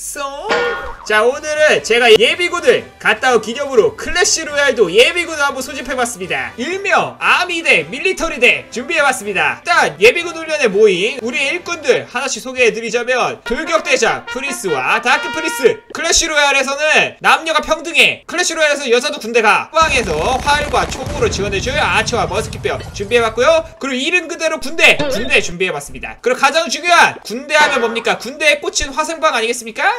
som! 자 오늘은 제가 예비군을 갔다 온 기념으로 클래시 로얄도 예비군을 한번 소집해봤습니다. 일명 아미대 밀리터리대 준비해봤습니다. 일단 예비군 훈련에 모인 우리 일꾼들 하나씩 소개해드리자면 돌격대장 프리스와 다크 프리스 클래시 로얄에서는 남녀가 평등해. 클래시 로얄에서 여자도 군대 가 후방에서 활과 총으로 지원해줄 아처와 머스킷베어 준비해봤고요. 그리고 이름 그대로 군대 군대 준비해봤습니다. 그리고 가장 중요한 군대 하면 뭡니까? 군대에 꽂힌 화생방 아니겠습니까?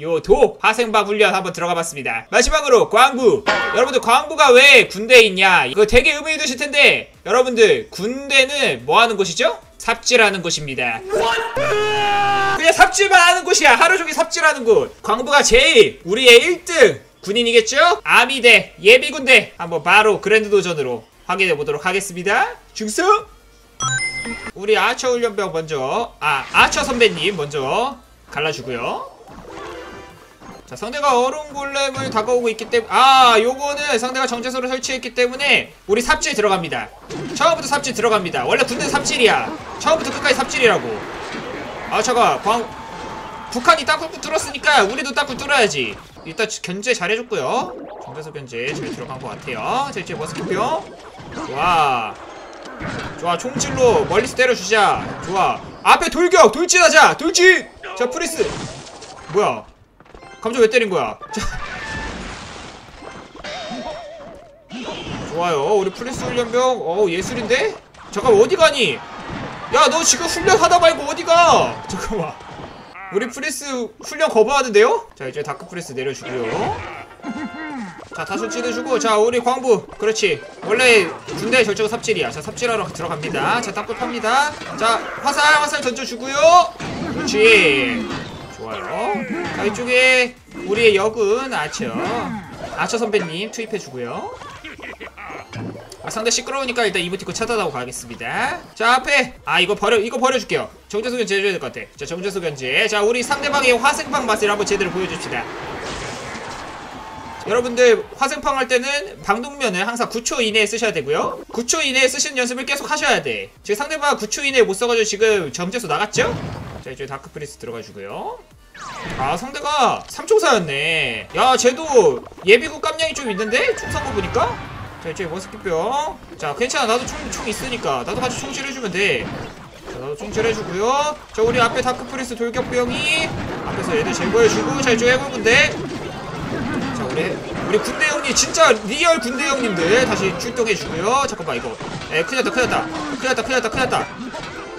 요도 화생방 훈련 한번 들어가봤습니다. 마지막으로 광부 여러분들 광부가 왜 군대에 있냐? 이거 되게 의문이 드실 텐데 여러분들 군대는 뭐 하는 곳이죠? 삽질하는 곳입니다. 그냥 삽질만 하는 곳이야. 하루 종일 삽질하는 곳. 광부가 제일 우리의 1등 군인이겠죠? 아미대 예비군대. 한번 바로 그랜드 도전으로 확인해 보도록 하겠습니다. 중승! 우리 아처 훈련병 먼저 아 아처 선배님 먼저 갈라주고요 자 상대가 얼음 골렘을 다가오고 있기 때문에 아 요거는 상대가 정제소를 설치했기 때문에 우리 삽질 들어갑니다. 처음부터 삽질 들어갑니다. 원래 군대 삽질이야. 처음부터 끝까지 삽질이라고. 아처가 광 북한이 땅굴 뚫었으니까 우리도 땅굴 뚫어야지. 일단 견제 잘해줬고요. 정제소 견제 잘 들어간 것 같아요. 자 이제 머스킷병. 좋아 좋아 총질로 멀리서 때려주자. 좋아. 앞에 돌격! 돌진하자! 돌진! 자 프리스. 뭐야 감정 왜 때린 거야? 자. 좋아요. 우리 프리스 훈련병. 어우 예술인데? 잠깐 어디 가니? 야 너 지금 훈련하다 말고 어디 가? 잠깐만. 우리 프리스 훈련 거부하는데요? 자 이제 다크 프리스 내려주고요. 자 다소 찌르주고. 자 우리 광부. 그렇지. 원래 군대 절정 삽질이야. 자 삽질하러 들어갑니다. 자 팝니다. 자 화살 화살 던져주고요. 그렇지 좋아요. 자 이쪽에 우리의 역은 아처 아처 선배님 투입해주고요. 아, 상대 시끄러우니까 일단 이모티콘 차단하고 가겠습니다. 자 앞에. 아 이거 버려 이거 버려줄게요. 정제소 견제 해줘야 될 것 같아. 자 정제소 견제. 자 우리 상대방의 화생방 맛을 한번 제대로 보여줍시다. 여러분들 화생팡 할 때는 방독면을 항상 9초 이내에 쓰셔야 되고요. 9초 이내에 쓰시는 연습을 계속 하셔야 돼. 지금 상대방 9초 이내에 못 써가지고 지금 점제수 나갔죠? 자 이제 다크 프리스 들어가주고요. 아 상대가 3총사였네. 야 쟤도 예비군 깜냥이 좀 있는데? 총 산 거 보니까? 자 이제 머스킷병 자 괜찮아. 나도 총, 총 있으니까. 나도 같이 총질해주면 돼. 자, 나도 총질해주고요. 자 우리 앞에 다크프리스 돌격병이 앞에서 얘들 제거해주고 자 이쪽 해골군대. 자 우리 우리 군대 형님 진짜 리얼 군대 형님들 다시 출동해 주고요. 잠깐만 이거. 에 큰일 났다 큰일 났다. 큰일 났다 큰일 났다 큰일 났다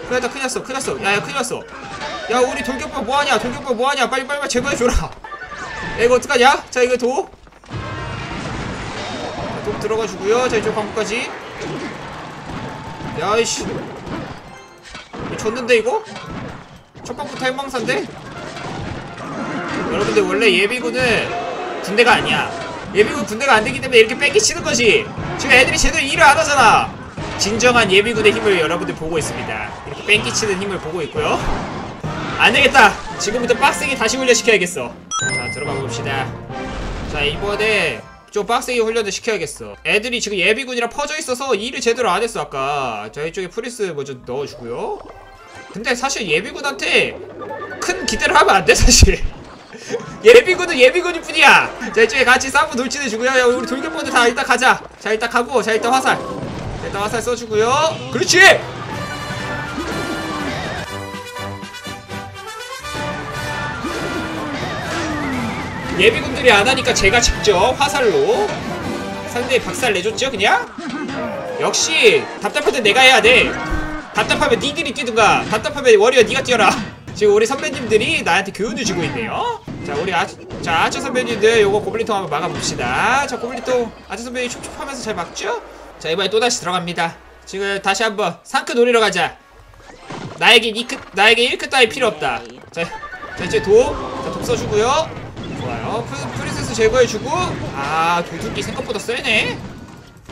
큰일 났다 큰일 났어 큰일 났어 야야 큰일 났어. 야 우리 돌격병 뭐하냐 돌격병 뭐하냐 빨리 빨리 빨리 제거해 줘라. 야 이거 어떡하냐? 자 이거 도. 자, 독 들어가 주고요. 자 이쪽 광고까지. 야이씨. 졌는데 이거? 첫 방부터 해망산데? 여러분들 원래 예비군은 군대가 아니야. 예비군 군대가 안 되기 때문에 이렇게 뺏기 치는 거지. 지금 애들이 제대로 일을 안 하잖아. 진정한 예비군의 힘을 여러분들 보고 있습니다. 이렇게 뺑기 치는 힘을 보고 있고요. 안 되겠다. 지금부터 빡세게 다시 훈련시켜야겠어. 자, 들어가 봅시다. 자, 이번에 좀 빡세게 훈련을 시켜야겠어. 애들이 지금 예비군이랑 퍼져 있어서 일을 제대로 안 했어, 아까. 자, 이쪽에 프리스 먼저 넣어주고요. 근데 사실 예비군한테 큰 기대를 하면 안 돼, 사실. 예비군은 예비군일 뿐이야. 자 이쪽에 같이 싸움을 돌진해 주고요. 야 우리 돌격본들 다 일단 가자. 자 일단 가고, 자 일단 화살. 화살 써주고요. 그렇지. 예비군들이 안 하니까 제가 직접 화살로 상대에 박살 내줬죠, 그냥? 역시 답답할 땐 내가 해야 돼. 답답하면 니들이 뛰든가. 답답하면 워리어 니가 뛰어라. 지금 우리 선배님들이 나한테 교훈을 주고 있네요. 자, 우리 아, 자, 아처 선배님들 요거 고블린통 한번 막아봅시다. 자, 고블린통 아처 선배님 촉촉하면서 잘 막죠? 자, 이번에 또다시 들어갑니다. 지금 다시 한번 상크 노리러 가자. 나에게 이크, 나에게 1크 따위 필요 없다. 자, 자 이제 도, 자, 독 써주고요. 좋아요. 프, 프리세스 제거해주고. 아, 도둑기 생각보다 세네.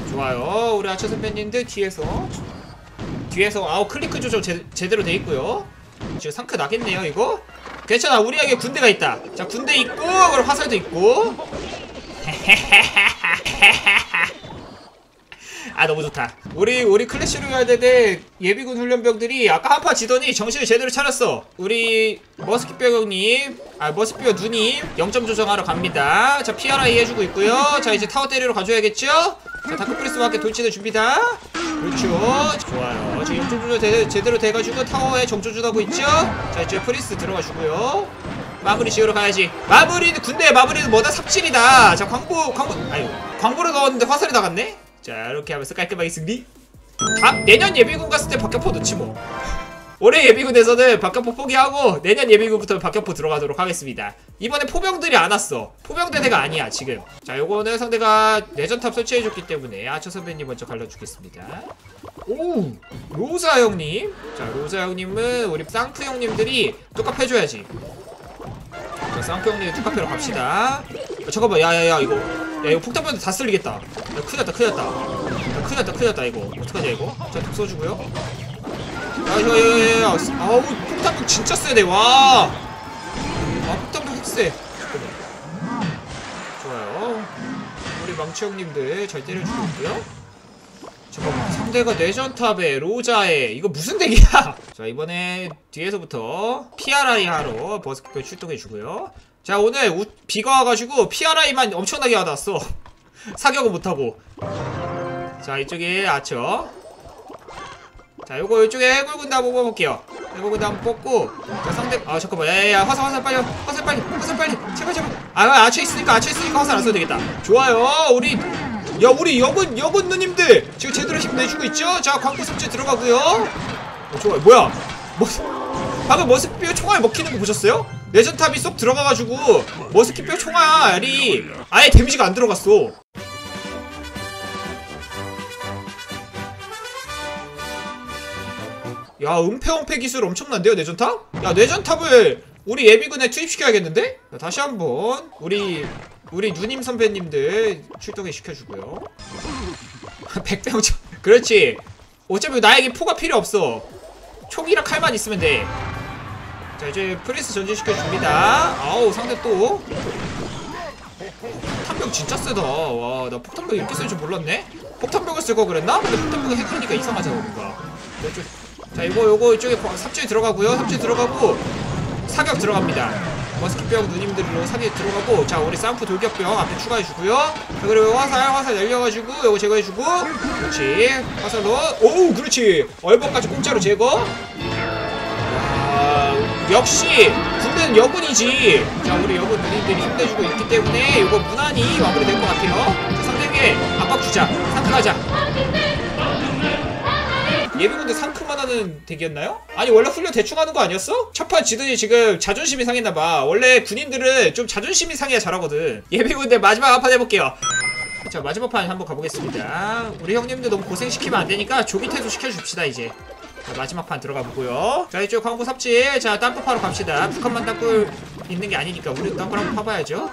좋아요. 우리 아처 선배님들 뒤에서. 뒤에서, 아우, 클리크 조절 제, 제대로 돼 있고요. 지금 상크 나겠네요, 이거? 괜찮아, 우리에게 군대가 있다. 자, 군대 있고, 그리고 화살도 있고. 아 너무 좋다. 우리 우리 클래시 로얄 대 예비군 훈련병들이 아까 한파 지더니 정신을 제대로 차렸어. 우리 머스키뼈 형님 아 머스키뼈 누님 0점 조정하러 갑니다. 자 PRI 해주고 있고요. 자 이제 타워 때리러 가줘야겠죠? 자 다크프리스와 함께 돌진을 줍니다. 그렇죠. 좋아요. 지금 0점 조정 제, 제대로 돼가지고 타워에 정조준하고 있죠? 자 이제 프리스 들어가주고요. 마무리 지으러 가야지. 마무리는 군대 마무리는 뭐다? 삽질이다. 자 광고 광고 아유 광고를 넣었는데 화살이 나갔네 자 이렇게 하면서 깔끔하게 승리. 다음 내년 예비군 갔을 때 박격포 넣지 뭐 올해 예비군에서는 박격포 포기하고 내년 예비군부터 박격포 들어가도록 하겠습니다. 이번에 포병들이 안 왔어. 포병대대가 아니야 지금. 자 요거는 상대가 내전탑 설치해줬기 때문에 아처 선배님 먼저 갈라주겠습니다. 오 로사 형님. 자 로사 형님은 우리 쌍프 형님들이 똑같 해줘야지. 자, 쌍표 형님 투카페로 갑시다. 아, 잠깐만, 야야야 이거, 야 이거 폭탄 다 쓸리겠다. 야, 큰일 났다, 큰일 났다. 야, 큰일 났다, 큰일 났다 이거. 어떡하냐 이거? 자, 독 써주고요. 야, 이거, 야, 야, 야, 아우 폭탄 진짜 세네, 와. 아, 폭탄 핵 세. 잠깐만. 좋아요. 우리 망치 형님들 잘 때려주고 있고요. 잠깐만 상대가 내전탑에 로자에 이거 무슨 덱이야 자 이번에 뒤에서부터 PRI 하러 버스키표 출동해주고요 자 오늘 우, 비가 와가지고 PRI만 엄청나게 와닿았어. 사격을 못하고. 자 이쪽에 아처. 자 요거 이쪽에 해골군대 한번 뽑아볼게요. 해골군대 한번 뽑고. 자 상대 아 잠깐만. 야야야 화살 화살 빨리 화살 빨리 화살 빨리. 제발 제발. 아 아처 있으니까 아처 있으니까 화살 안 써도 되겠다. 좋아요. 우리 야 우리 여군 여군 누님들 지금 제대로 힘내주고 있죠? 자 광고 섭취 들어가고요. 어, 좋아요. 뭐야? 뭐 방금 머스키뼈 총알 먹히는 거 보셨어요? 레전탑이 쏙 들어가가지고 머스키뼈 총알이 아예 데미지가 안 들어갔어. 야 은폐원폐 기술 엄청난데요 내전탑? 야 내전탑을 우리 예비군에 투입시켜야겠는데? 자, 다시 한번 우리 우리 누님 선배님들 출동해 시켜주고요. 백병 총 그렇지. 어차피 나에게 포가 필요 없어. 총이랑 칼만 있으면 돼 자 이제 프리스 전진시켜줍니다. 아우 상대 또. 폭탄병 진짜 세다. 와 나 폭탄병 이렇게 쓸 줄 몰랐네. 폭탄병을 쓸 거 그랬나? 근데 폭탄병을 해보니까 이상하잖아 뭔가. 자 이거 요거 이쪽에 삽질 들어가고요. 삽질 들어가고 사격 들어갑니다. 머스키병 누님들로 사격 들어가고 자 우리 쌍프 돌격병 앞에 추가해주고요. 자 그리고 화살 화살 날려가지고 요거 제거해주고. 그렇지. 화살로. 오우 그렇지. 얼버까지 공짜로 제거. 아, 역시 군대는 여군이지. 자 우리 여군 누님들이 힘내주고 있기 때문에 이거 무난히 마무리될 것 같아요. 자, 상대에게 압박 주자 상승하자. 예비군대 상큼만 하는 덱이었나요? 아니 원래 훈련 대충 하는 거 아니었어? 첫판 지더니 지금 자존심이 상했나봐. 원래 군인들은 좀 자존심이 상해야 잘하거든. 예비군대 마지막 한판 해볼게요. 자 마지막 판 한번 가보겠습니다. 우리 형님들 너무 고생시키면 안되니까 조기 퇴소 시켜줍시다 이제 자, 마지막 판 들어가 보고요. 자 이쪽 광고 삽질. 자 땅굴 파러 갑시다. 북한만 땅굴 있는 게 아니니까 우리 땅굴 한번 파봐야죠.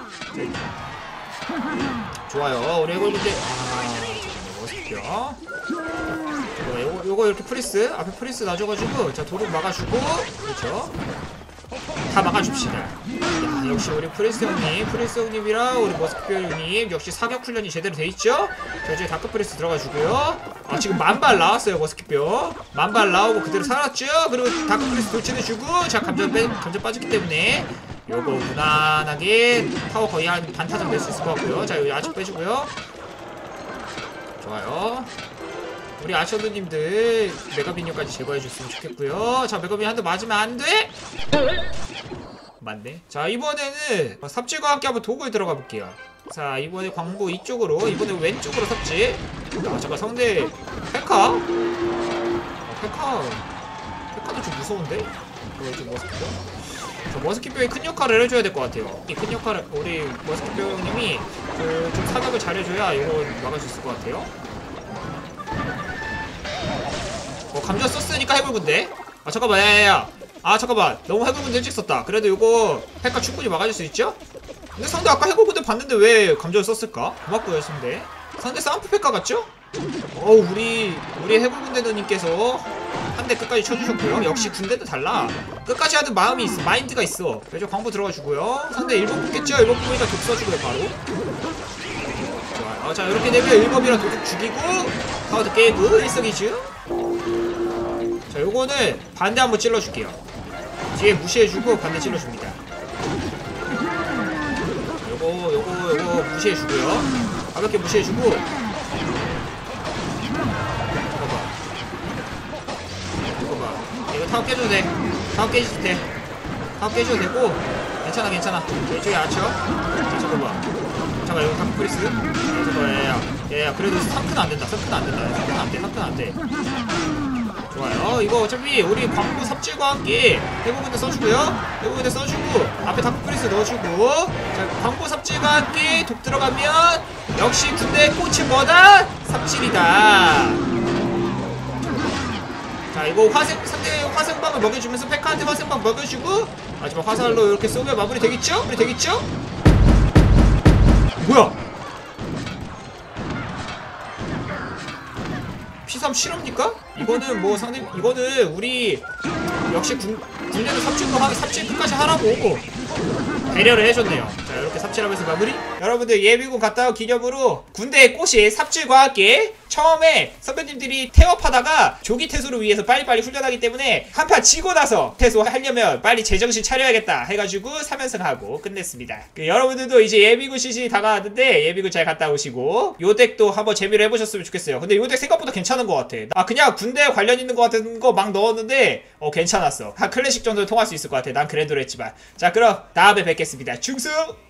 자, 좋아요. 우리 해골 군대 아 잠깐만 멋있죠? 자, 요거, 요거 이렇게 프리스? 앞에 프리스 놔줘가지고 자 도둑 막아주고. 그렇죠 다 막아줍시다. 야, 역시 우리 프리스 형님 프리스 형님이랑 우리 머스크표 형님 역시 사격 훈련이 제대로 돼있죠? 자 이제 다크 프리스 들어가주고요. 아 지금 만발 나왔어요 머스크표 만발 나오고 그대로 살았죠? 그리고 다크 프리스 돌진해주고 자 감전 빼 감전 빠졌기 때문에 요거 무난하게 타워 거의 한 반타정 될 수 있을 것 같고요. 자 여기 아직 빼주고요. 좋아요 우리 아셔드님들 메가비니까지 제거해줬으면 좋겠고요. 자 메가비니 한대 맞으면 안돼? 맞네. 자 이번에는 삽질과 함께 한번 도구에 들어가 볼게요. 자 이번에 광부 이쪽으로 이번에 왼쪽으로 삽질. 아 잠깐 상대. 페카? 아, 페카. 페카도 좀 무서운데? 그거 좀 머스키뼈? 저 머스키뼈에 큰 역할을 해줘야 될 것 같아요. 이 큰 역할을 우리 머스키뼈 형님이 그 좀 사격을 잘해줘야 이거 막을 수 있을 것 같아요 어 감자 썼으니까 해골군데 아 잠깐만 야야야. 아 잠깐만. 너무 해골군대 일찍 썼다. 그래도 이거 핵과 충분히 막아줄 수 있죠? 근데 상대 아까 해골군대 봤는데 왜 감자를 썼을까? 고맙고요 상대. 상대 싸움프 페카 같죠? 어우 우리 우리 해골군대 누님께서 한 대 끝까지 쳐주셨고요. 역시 군대도 달라. 끝까지 하는 마음이 있어 마인드가 있어. 그래서 광부 들어가 주고요. 상대 1번 붙겠죠? 1번 붙으니까 독 써주고요 바로. 좋아요. 어, 자 이렇게 되면 일곱이랑 도둑 죽이고 카우드 깨고 일석이죠 자 요거는 반대 한번 찔러줄게요. 뒤에 무시해주고 반대 찔러줍니다. 요거 요거 요거 무시해주고요. 가볍게 무시해주고. 잠깐만 이거 봐. 이거 타워 깨줘도 돼. 타워 깨줘도 돼 타워 깨줘도 되고. 괜찮아 괜찮아. 이쪽에 아쳐. 자, 잠깐만 잠깐 여기 다크 프리스. 야, 잠깐 야야 야 야 그래도 3큰 안 된다. 3큰 안 된다. 3큰 안 돼. 3큰 안 돼 좋아요 이거 어차피 우리 광고 삽질과 함께 대부분에 써주고요 대부분에 써주고 앞에 다크 프리스 넣어주고 자 광고 삽질과 함께 독 들어가면 역시 군대 꽃이 뭐다? 삽질이다 자 이거 화생 상대 화생방을 먹여주면서 페카한테 화생방 먹여주고 마지막 화살로 이렇게 쏘면 마무리 되겠죠? 마무리 되겠죠? 뭐야? P3 실합니까? 이거는 뭐 상대 이거는 우리 역시 군 군대는 삽질도 하 삽질 끝까지 하라고 배려를 해줬네요. 자 이렇게 삽질하면서 마무리. 여러분들 예비군 갔다 온 기념으로 군대의 꽃이 삽질과 함께 처음에 선배님들이 태업하다가 조기 퇴소를 위해서 빨리빨리 훈련하기 때문에 한판 치고 나서 퇴소하려면 빨리 제정신 차려야겠다 해가지고 3연승 하고 끝냈습니다. 그 여러분들도 이제 예비군 시즌이 다가왔는데 예비군 잘 갔다 오시고 요 덱도 한번 재미를 해보셨으면 좋겠어요. 근데 요덱 생각보다 괜찮은 것 같아. 아 그냥 군대 관련 있는 것 같은 거 막 넣었는데 어 괜찮았어. 한 클래식 정도 통할 수 있을 것 같아. 난 그래도 했지만 자 그럼 다음에 뵙겠습니다. 충성!